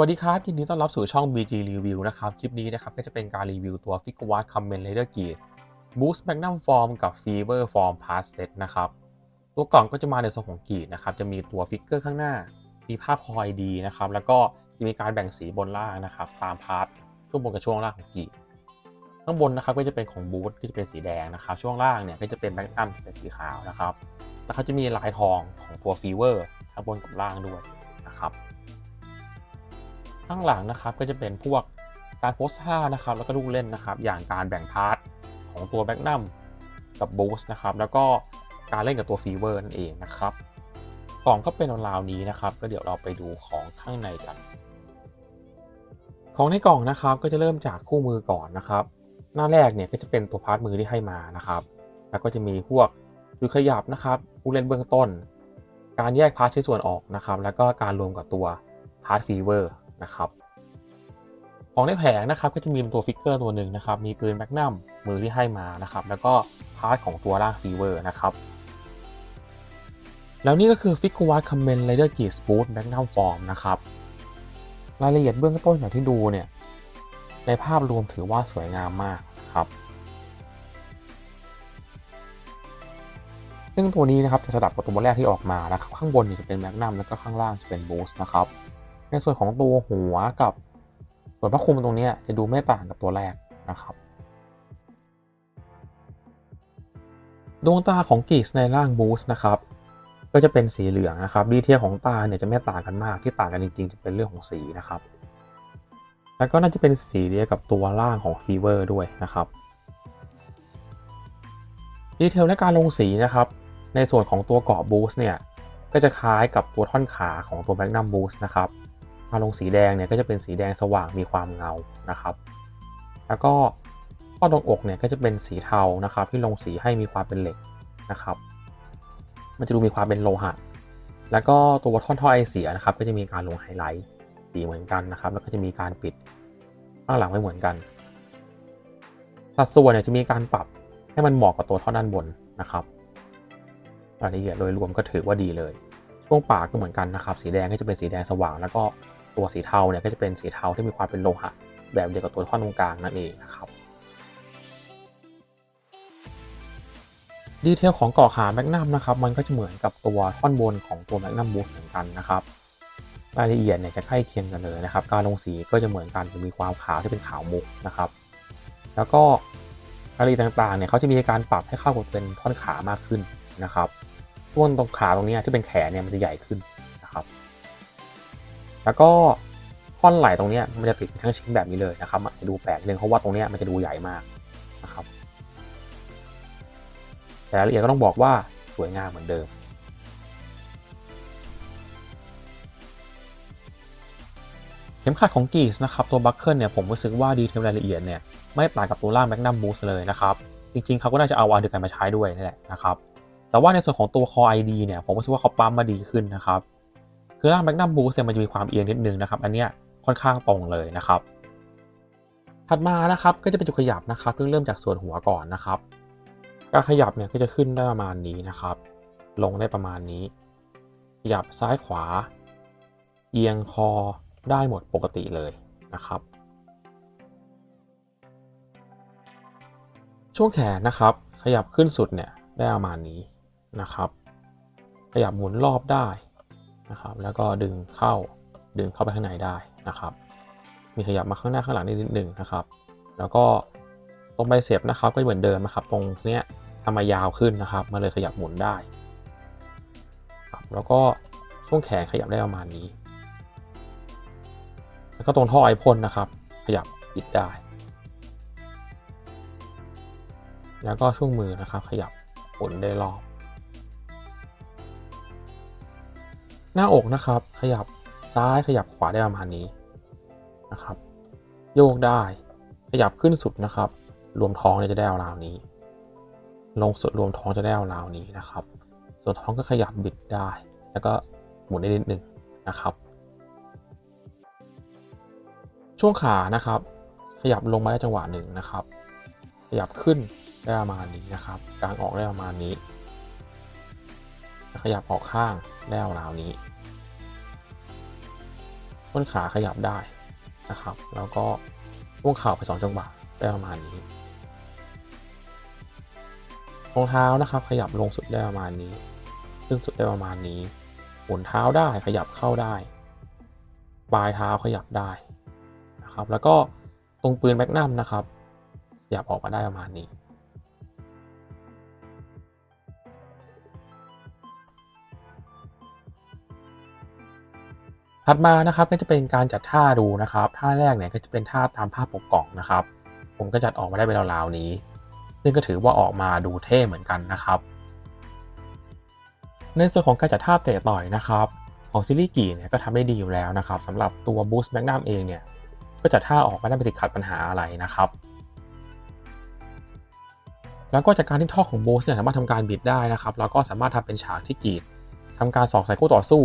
วัสดีครับยินดีต้อนรับสู่ช่อง BG Review นะครับ คลิปนี้นะครับก็จะเป็นการรีวิวตัว f i g u a r t Kamen Rider Geese Boost Magnum Form กับ Fever Form Part Set นะครับ ตัวกล่องก็จะมาในส่วนของกีดนะครับ จะมีตัวฟิกเกอร์ข้างหน้า มีภาพคอยดีนะครับ แล้วก็จะมีการแบ่งสีบนล่างนะครับ ตามพาร์ทช่วงบนกับช่วงล่างของกีดข้างบนนะครับก็จะเป็นของบูทก็จะเป็นสีแดงนะครับ ช่วงล่างเนี่ยก็จะเป็นแมกนัมที่เป็นสีขาวนะครับ แล้วเขาจะมีลายทองของตัวฟีเวอร์ทั้งบนกับล่างด้วยนะครับ ข้างหลังนะครับก็จะเป็นพวกการโพสท่านะครับแล้วก็ลูกเล่นนะครับอย่างการแบ่งพาร์ทของตัวแบ g นัมกับบูสนะครับแล้วก็การเล่นกับตัวฟีเวอร์นั่นเองนะครับกล่องก็เป็นราวนี้นะครับ ก็เดี๋ยวเราไปดูของข้างในกัน ของในกล่องนะครับก็จะเริ่มจากคู่มือก่อนนะครับ หน้าแรกเนี่ยก็จะเป็นตัวพาร์ทมือที่ให้มานะครับ แล้วก็จะมีพวกจุดขยับนะครับผู้เล่นเบื้องต้น การแยกพาร์ทชิ้นส่วนออกนะครับ แล้วก็การรวมกับตัวพาร์ทฟีเวอร์ นะครับของในแผงนะครับก็จะมีตัวฟิกเกอร์ตัวหนึ่งนะครับมีปืนแมกนัมมือที่ให้มานะครับแล้วก็พาร์ทของตัวร่างฟีเวอร์นะครับแล้วนี่ก็คือฟิกวัตคัมเมนไรเดอร์กีสปูดแมกนัมฟอร์มนะครับรายละเอียดเบื้องต้นอย่างที่ดูเนี่ยในภาพรวมถือว่าสวยงามมากครับซึ่งตัวนี้นะครับจะสลับกับตัวแรกที่ออกมานะครับข้างบนจะเป็นแมกนัมแล้วก็ข้างล่างจะเป็นบูสต์นะครับ ในส่วนของตัวหัวกับส่วนพระคุมตรงนี้จะดูไม่ต่างกับตัวแรกนะครับ ดวงตาของกีสในร่างบูสนะครับ ก็จะเป็นสีเหลืองนะครับ ดีเทลของตาเนี่ยจะไม่ต่างกันมากที่ต่างกันจริงๆ จะเป็นเรื่องของสีนะครับ แล้วก็น่าจะเป็นสีเดียวกับตัวล่างของฟีเวอร์ด้วยนะครับดีเทลและการลงสีนะครับ ในส่วนของตัวเกาะบูสเนี่ยก็จะคล้ายกับตัวท่อนขาของตัว Magnum Boost นะครับ มาลงสีแดงเนี่ยก็จะเป็นสีแดงสว่างมีความเงานะครับ แล้วก็ข้อตรงอกเนี่ยก็จะเป็นสีเทานะครับ ที่ลงสีให้มีความเป็นเหล็กนะครับ มันจะดูมีความเป็นโลหะ แล้วก็ตัวท่อนท่อไอเสียนะครับ ก็จะมีการลงไฮไลท์สีเหมือนกันนะครับ แล้วก็จะมีการปิดข้างหลังไม่เหมือนกันสัดส่วนเนี่ยจะมีการปรับให้มันเหมาะกับตัวท่อนด้านบนนะครับรายละเอียดโดยรวมก็ถือว่าดีเลย ช่วงปากก็เหมือนกันนะครับ สีแดงก็จะเป็นสีแดงสว่างแล้วก็ ตัวสีเทาเนี่ยก็จะเป็นสีเทาที่มีความเป็นโลหะ แบบเดียวกับตัวท่อนตรงกลางนั่นเองนะครับดีเทลของเกาะขาแมกนัมนะครับมันก็จะเหมือนกับตัวท่อนบนของตัวแมกนัมบูสเหมือนกันนะครับรายละเอียดเนี่ยจะใกล้เคียงกันเลยนะครับ การลงสีก็จะเหมือนกันจะมีความขาวที่เป็นขาวมุกนะครับ แล้วก็รายละเอียดต่างๆเนี่ยเขาจะมีการปรับให้เข้ากับเป็นท่อนขามากขึ้นนะครับช่วงตรงขาตรงนี้ที่เป็นแขนเนี่ยมันจะใหญ่ขึ้นนะครับ แล้วก็ท่อนไหล่ตรงนี้มันจะติดทั้งชิ้นแบบนี้เลยนะครับอาจจะดูแปลกนึงเพราะว่าตรงนี้มันจะดูใหญ่มากนะครับ แต่รายละเอียดก็ต้องบอกว่าสวยงามเหมือนเดิม เข็มขัดของกีสนะครับตัวบัคเกิลเนี่ยผมรู้สึกว่าดีเทลรายละเอียดเนี่ยไม่ต่างกับตัวล่างแมกนัมบูสเลยนะครับ จริงๆเขาก็น่าจะเอาอันเดียวกันมาใช้ด้วยนี่แหละนะครับ แต่ว่าในส่วนของตัว Core ID เนี่ยผมรู้สึกว่าเขาปั๊มมาดีขึ้นนะครับ คือร่าง Magnum Boost เนี่ยมันจะมีความเอียงนิดนึงนะครับ อันเนี้ยค่อนข้างตรงเลยนะครับ ถัดมานะครับก็จะเป็นจุดขยับนะครับเพิ่งเริ่มจากส่วนหัวก่อนนะครับการขยับเนี่ยก็จะขึ้นได้ประมาณนี้นะครับ ลงได้ประมาณนี้ ขยับซ้ายขวา เอียงคอได้หมดปกติเลยนะครับ ช่วงแขนนะครับ ขยับขึ้นสุดเนี่ยได้ประมาณนี้นะครับ ขยับหมุนรอบได้ นะครับ แล้วก็ดึงเข้าดึงเข้าไปข้างในได้นะครับ มีขยับมาข้างหน้าข้างหลังนิดหนึ่งนะครับ แล้วก็ตรงใบเสียบนะครับก็เหมือนเดิมนะครับ ตรงเนี้ยทำมายาวขึ้นนะครับมาเลยขยับหมุนได้ครับแล้วก็ช่วงแขนขยับได้ประมาณนี้ แล้วก็ตรงท่อไอพ่นนะครับ ขยับปิดได้ แล้วก็ช่วงมือนะครับ ขยับหมุนได้รอบ หน้าอกนะครับ ขยับซ้ายขยับขวาได้ประมาณนี้นะครับ โยกได้ ขยับขึ้นสุดนะครับ รวมท้องจะได้เอาราวนี้ ลงสุดรวมท้องจะได้เอาราวนี้นะครับ ส่วนท้องก็ขยับบิดได้ แล้วก็หมุนได้นิดนึงนะครับ ช่วงขานะครับ ขยับลงมาได้จังหวะหนึ่งนะครับ ขยับขึ้นได้ประมาณนี้นะครับกลางออกได้ประมาณนี้ขยับออกข้างได้ราวนี้ ต้นขาขยับได้นะครับ แล้วก็ช่วงเข่าไปสองจังหวะได้ประมาณนี้รองเท้านะครับ ขยับลงสุดได้ประมาณนี้ ขึ้นสุดได้ประมาณนี้หมุนเท้าได้ขยับเข้าได้ปลายเท้าขยับได้นะครับ แล้วก็ตรงปืนแมกนัมนะครับขยับออกมาได้ประมาณนี้ ถัดมานะครับก็จะเป็นการจัดท่าดูนะครับท่าแรกเนี่ยก็จะเป็นท่าตามภาพปกกล่องนะครับ ผมก็จัดออกมาได้เป็นราวๆนี้ ซึ่งก็ถือว่าออกมาดูเท่เหมือนกันนะครับ ในส่วนของการจัดท่าเตะต่อยนะครับของซิลิกีเนี่ยก็ทำได้ดีอยู่แล้วนะครับสำหรับตัว Boost Magnum เองเนี่ยก็จัดท่าออกมาได้ไม่ติดขัดปัญหาอะไรนะครับแล้วก็จากการที่ท่อของ Boost เนี่ยสามารถทำการบิดได้นะครับ แล้วก็สามารถทำเป็นฉากที่กรีดทำการสอกใส่คู่ต่อสู้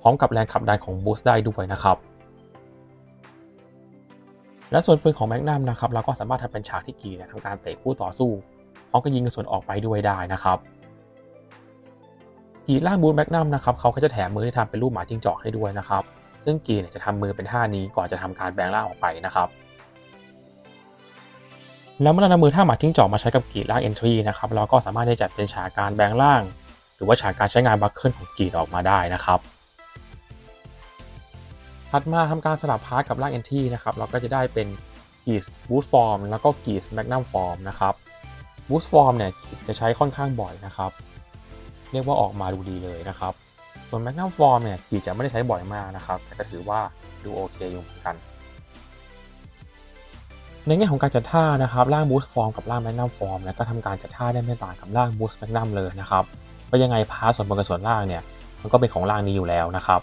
พร้อมกับแรงขับดันของ Boost ได้ด้วยนะครับและส่วนปืนของ Magnum นะครับเราก็สามารถทำเป็นฉากที่กีเนี่ยทำการเตะคู่ต่อสู้พร้อมกับยิงกระสุนออกไปด้วยได้นะครับกีล่างบูทแมกนัมนะครับเขาก็จะแถมมือที่ทำเป็นรูปหมาจิ้งจอกให้ด้วยนะครับซึ่งกีเนี่ยจะทำมือเป็นท่านี้ก่อนจะทำการแบงล่างออกไปนะครับแล้วเมื่อเรานำมือท่าหมาจิ้งจอกมาใช้กับกีล่าง entry นะครับเราก็สามารถที่จะจัดเป็นฉากการแบงล่าง หรือว่าฉากการใช้งานบัคเคิลของกีดออกมาได้นะครับ ถัดมาทำการสลับพาร์ทกับล่าง entry นะครับ เราก็จะได้เป็นกรีดบูทฟอร์มแล้วก็กรีดแมกนัมฟอร์มนะครับบูทฟอร์มเนี่ยจะใช้ค่อนข้างบ่อยนะครับ เรียกว่าออกมาดูดีเลยนะครับ ส่วน Magnum Form เนี่ยกีจะไม่ได้ใช้บ่อยมากนะครับ แต่ก็ถือว่าดูโอเคอยู่เหมือนกัน ในแง่ของการจัดท่านะครับร่าง Boost Form กับร่าง Magnum Form เนี่ยก็ทำการจัดท่าได้ไม่ต่างกับร่าง Boost Magnum เลยนะครับเพราะยังไงพาร์ทส่วนบนกับส่วนล่างเนี่ยมันก็เป็นของร่างนี้อยู่แล้วนะครับ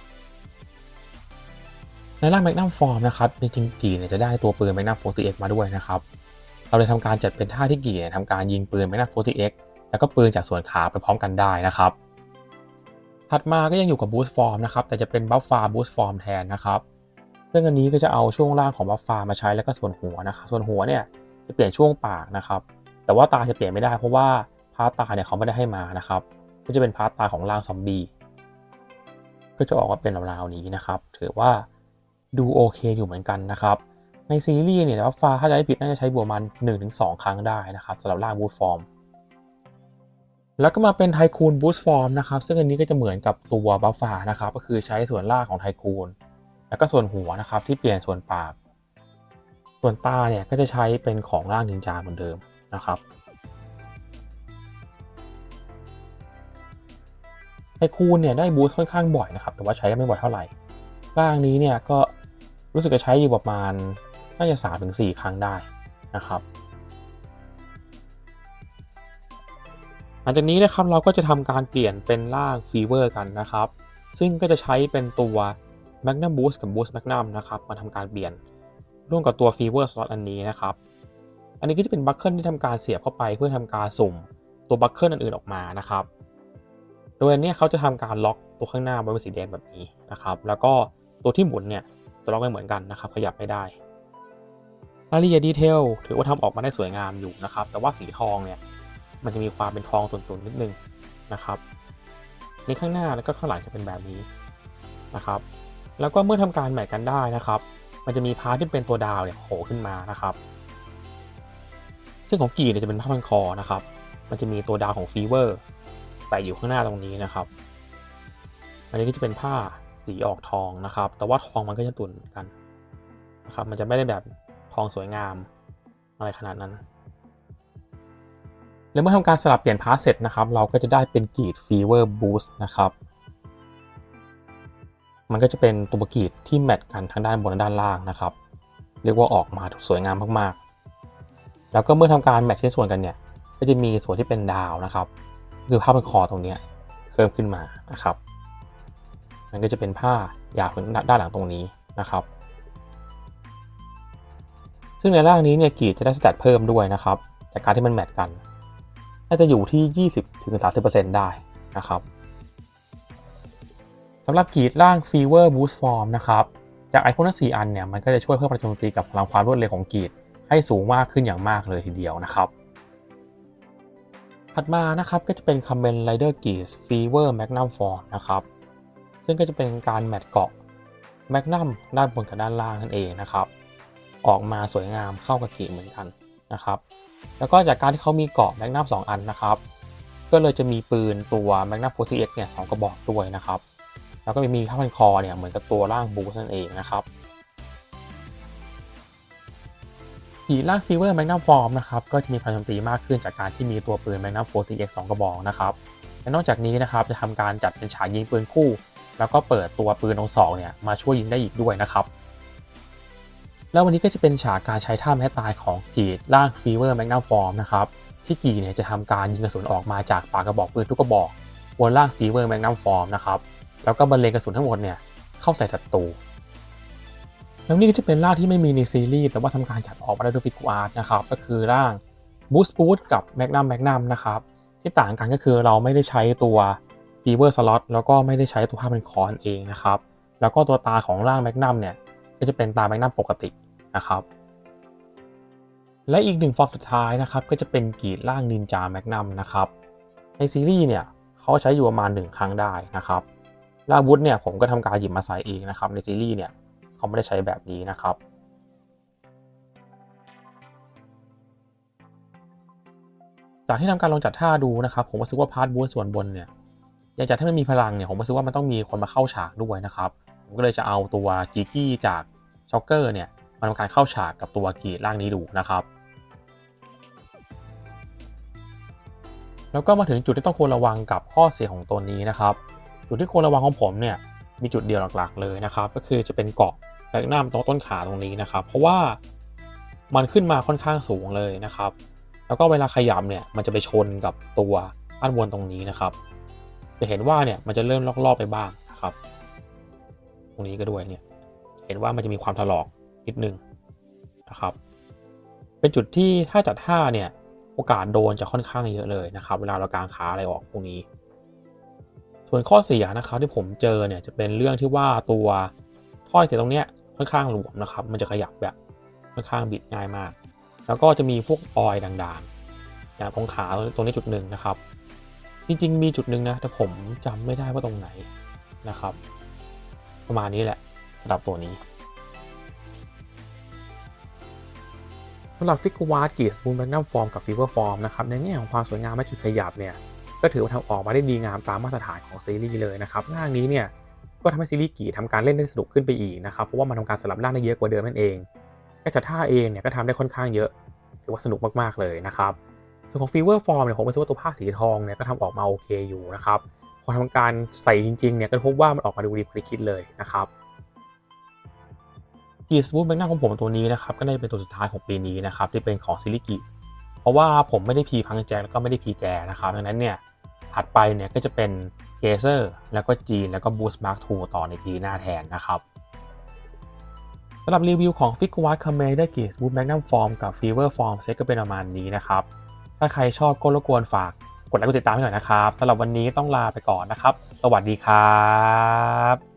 ในร่าง Magnum Form นะครับจริงๆกีเนี่ยจะได้ตัวปืน Magnum 40X มาด้วยนะครับเราเลยทำการจัดเป็นท่าที่กีเนี่ยทำการยิงปืน Magnum 40X แล้วก็ปืนจากส่วนขาไปพร้อมกันได้นะครับ ถัดมาก็ยังอยู่กับ Boost Form นะครับแต่จะเป็น Buff f a r Boost Form แทนนะครับซึ่งอันนี้ก็จะเอาช่วงล่างของ Buff f a r มาใช้แล้วก็ส่วนหัวนะครับส่วนหัวเนี่ยจะเปลี่ยนช่วงปากนะครับ แต่ว่าตาจะเปลี่ยนไม่ได้เพราะว่าพาร์ตตาเนี่ยเขาไม่ได้ให้มานะครับ ก็จะเป็นพาร์ตตาของร่างซอมบี้ก็จะออกมาเป็นราวๆนี้นะครับ ถือว่า ดูโอเคอยู่เหมือนกันนะครับในซีรีส์เนี่ยบัฟฟาถ้าจะให้ผิดน่าจะใช้บวกมัน 1-2 ครั้งได้นะครับสำหรับร่าง Boost Form แล้วก็มาเป็นไทคูนบูสต์ฟอร์มนะครับซึ่งอันนี้ก็จะเหมือนกับตัวบัฟฟานะครับก็คือใช้ส่วนล่างของไทคูนแล้วก็ส่วนหัวนะครับที่เปลี่ยนส่วนปาก ส่วนตาเนี่ยก็จะใช้เป็นของร่างนินจาเหมือนเดิมนะครับไทคูนเนี่ยได้บูสต์ค่อนข้างบ่อยนะครับแต่ว่าใช้ได้ไม่บ่อยเท่าไหร่ร่างนี้เนี่ยก็ รู้สึกจะใช้อยู่ประมาณน่าจะ3-4ครั้งได้นะครับหลังจากนี้นะครับเราก็จะทำการเปลี่ยนเป็นร่างฟีเวอร์กันนะครับ ซึ่งก็จะใช้เป็นตัว Magnum Boost กับ Boost Magnum นะครับมาทำการเปลี่ยนร่วมกับตัว Fever Slot อันนี้นะครับ อันนี้ก็จะเป็นบัคเกิลที่ทำการเสียบเข้าไปเพื่อทำการสุ่มตัวบัคเกิลอื่นๆออกมานะครับ โดยอันนี้เขาจะทำการล็อกตัวข้างหน้าไว้เป็นสีแดงแบบนี้นะครับ แล้วก็ตัวที่หมุนเนี่ย ตัวล็อกไม่เหมือนกันนะครับ ขยับไม่ได้ รายละเอียดดีเทลถือว่าทำออกมาได้สวยงามอยู่นะครับ แต่ว่าสีทองเนี่ยมันจะมีความเป็นทองตุ่นๆนิดนึงนะครับในข้างหน้าแล้วก็ข้างหลังจะเป็นแบบนี้นะครับ แล้วก็เมื่อทำการแมทกันได้นะครับ มันจะมีพาร์ทที่เป็นตัวดาวเนี่ยโผล่ขึ้นมานะครับ ซึ่งของกีเนี่ยจะเป็นผ้าพันคอนะครับ มันจะมีตัวดาวของฟีเวอร์แปะอยู่ข้างหน้าตรงนี้นะครับ อันนี้ก็จะเป็นผ้า สีออกทองนะครับ แต่ว่าทองมันก็จะตุ่นกันนะครับ มันจะไม่ได้แบบทองสวยงามอะไรขนาดนั้น แล้วเมื่อทำการสลับเปลี่ยนพาร์ทเสร็จนะครับ เราก็จะได้เป็นกีดฟีเวอร์บูสต์นะครับ มันก็จะเป็นตัวกีดที่แมทกันทั้งด้านบนและด้านล่างนะครับ เรียกว่าออกมาสวยงามมากๆ แล้วก็เมื่อทำการแมทชิ้นส่วนกันเนี่ย ก็จะมีส่วนที่เป็นดาวนะครับ คือผ้าพันคอตรงนี้เพิ่มขึ้นมานะครับ มันก็จะเป็นผ้ายาวถึงด้านหลังตรงนี้นะครับ ซึ่งในร่างนี้เนี่ยกีดจะได้สแตทเพิ่มด้วยนะครับ จากการที่มันแมทกันน่าจะอยู่ที่ 20-30%ได้นะครับสำหรับกีดร่าง Fever Boost Form นะครับ จากไอคอนทั้ง4อันเนี่ยมันก็จะช่วยเพิ่มพลังโจมตีกับพลังความรวดเร็วของกีดให้สูงมากขึ้นอย่างมากเลยทีเดียวนะครับถัดมานะครับก็จะเป็น Kamen Rider g e a r Fever Magnum Form นะครับ ซึ่งก็จะเป็นการแมทเกาะแมกนัมด้านบนกับด้านล่างนั่นเองนะครับ ออกมาสวยงามเข้ากับกีเหมือนกันนะครับ แล้วก็จากการที่เขามีเกาะแมกนัมสองอันนะครับ ก็เลยจะมีปืนตัวแมกนัมโฟร์เอ็กเนี่ยสองกระบอกด้วยนะครับ แล้วก็มีผ้าพันคอเนี่ยเหมือนกับตัวร่างบูสนั่นเองนะครับขีร่างฟีเวอร์แมกนัมฟอร์มนะครับก็จะมีพลังโจมตีมากขึ้นจากการที่มีตัวปืนแมกนัมโฟร์เอ็กสองกระบอกนะครับและนอกจากนี้นะครับจะทำการจัดเป็นฉากยิงปืนคู่ แล้วก็เปิดตัวปืนองสองเนี่ยมาช่วยยิงได้อีกด้วยนะครับ แล้ววันนี้ก็จะเป็นฉากการใช้ท่าแม้ตายของกีดร่างฟีเวอร์แมกนัมฟอร์มนะครับที่กีเนี่ยจะทำการยิงกระสุนออกมาจากปากกระบอกปืนทุกกระบอกบนร่างฟีเวอร์แมกนัมฟอร์มนะครับแล้วก็บรรเลงกระสุนทั้งหมดเนี่ยเข้าใส่ศัตรูแล้วนี่ก็จะเป็นร่างที่ไม่มีในซีรีส์แต่ว่าทำการจัดออกมาได้ด้วยฟิกอาร์ตนะครับก็คือร่างบูสต์บูสกับแมกนัมแมกนัมนะครับที่ต่างกันก็คือเราไม่ได้ใช้ตัว ฟีเวอร์สล็อตแล้วก็ไม่ได้ใช้ตัวภาพเป็นคอนเองนะครับ แล้วก็ตัวตาของร่างแมกนัมเนี่ยก็จะเป็นตาแมกนัมปกตินะครับ และอีกหนึ่งฟอร์มสุดท้ายนะครับ ก็จะเป็นกีดร่างนินจาแมกนัมนะครับ ในซีรีส์เนี่ยเขาใช้อยู่ประมาณหนึ่งครั้งได้นะครับลาวุธเนี่ยผมก็ทำการหยิบมาใส่เองนะครับ ในซีรีส์เนี่ยเขาไม่ได้ใช้แบบนี้นะครับจากที่ทำการลองจัดท่าดูนะครับ ผมรู้สึกว่าพาร์ทบูสส่วนบนเนี่ย อยากจัดให้มันมีพลังเนี่ยผมรู้สึกว่ามันต้องมีคนมาเข้าฉากด้วยนะครับผมก็เลยจะเอาตัวกิกกี้จากช็อกเกอร์เนี่ยมาทำการเข้าฉากกับตัวกีร่างนี้ดูนะครับ แล้วก็มาถึงจุดที่ต้องควรระวังกับข้อเสียของตัวนี้นะครับ จุดที่ควรระวังของผมเนี่ยมีจุดเดียวหลักๆเลยนะครับ ก็คือจะเป็นเกาะแบกหน้าตรงต้นขาตรงนี้นะครับ เพราะว่ามันขึ้นมาค่อนข้างสูงเลยนะครับ แล้วก็เวลาขยับเนี่ยมันจะไปชนกับตัวด้านบนตรงนี้นะครับ จะเห็นว่าเนี่ยมันจะเริ่มลอกๆไปบ้างนะครับ ตรงนี้ก็ด้วยเนี่ยเห็นว่ามันจะมีความถลอกนิดนึงนะครับ เป็นจุดที่ถ้าจัดท่าเนี่ยโอกาสโดนจะค่อนข้างเยอะเลยนะครับ เวลาเรากางขาอะไรออกพวกนี้ ส่วนข้อเสียนะครับที่ผมเจอเนี่ยจะเป็นเรื่องที่ว่าตัวถ้อยเสียตรงเนี้ยค่อนข้างหลวมนะครับ มันจะขยับแบบค่อนข้างบิดง่ายมาก แล้วก็จะมีพวกออยด่างๆอย่างตรงขาตรงนี้จุดหนึ่งนะครับ จริง ๆ มีจุดหนึ่งนะ แต่ผมจำไม่ได้ว่าตรงไหนนะครับ ประมาณนี้แหละระดับตัวนี้สำหรับฟิกวาร์ดกีสบูนแมกนัมฟอร์มกับฟีเวอร์ฟอร์มนะครับในแง่ของความสวยงามและจุดขยับเนี่ยก็ถือว่าทำออกมาได้ดีงามตามมาตรฐานของซีรีส์เลยนะครับร่างนี้เนี่ยก็ทำให้ซีรีส์กีทำการเล่นได้สนุกขึ้นไปอีกนะครับเพราะว่ามันทำการสลับร่างได้เยอะกว่าเดิมนั่นเองก็จะท่าเองเนี่ยก็ทำได้ค่อนข้างเยอะถือว่าสนุกมากๆเลยนะครับ ส่วนของฟีเวอร์ฟอร์มเนี่ยผมรู้สึกว่าตัวผ้าสีทองเนี่ยก็ทำออกมาโอเคอยู่นะครับพอทำการใส่จริงๆเนี่ยก็พบว่ามันออกมาดูดีกว่าที่คิดเลยนะครับกีสบูทแบงค์หน้าของผมตัวนี้นะครับก็ได้เป็นตัวสุดท้ายของปีนี้นะครับที่เป็นของซิลิกิเพราะว่าผมไม่ได้พีพังแจแล้วก็ไม่ได้พีแกนะครับดังนั้นเนี่ยถัดไปเนี่ยก็จะเป็นเกเซอร์แล้วก็จีนแล้วก็บูสต์มาร์คทูต่อในปีหน้าแทนนะครับสำหรับรีวิวของ f i g w a r d Commander g a z e Boot Magnum Form กับ Fever Form Set ก็เป็นประมาณนี้นะครับ ถ้าใครชอบก็รบกวนฝากกดไลค์กดติดตามให้หน่อยนะครับสำหรับวันนี้ต้องลาไปก่อนนะครับ สวัสดีครับ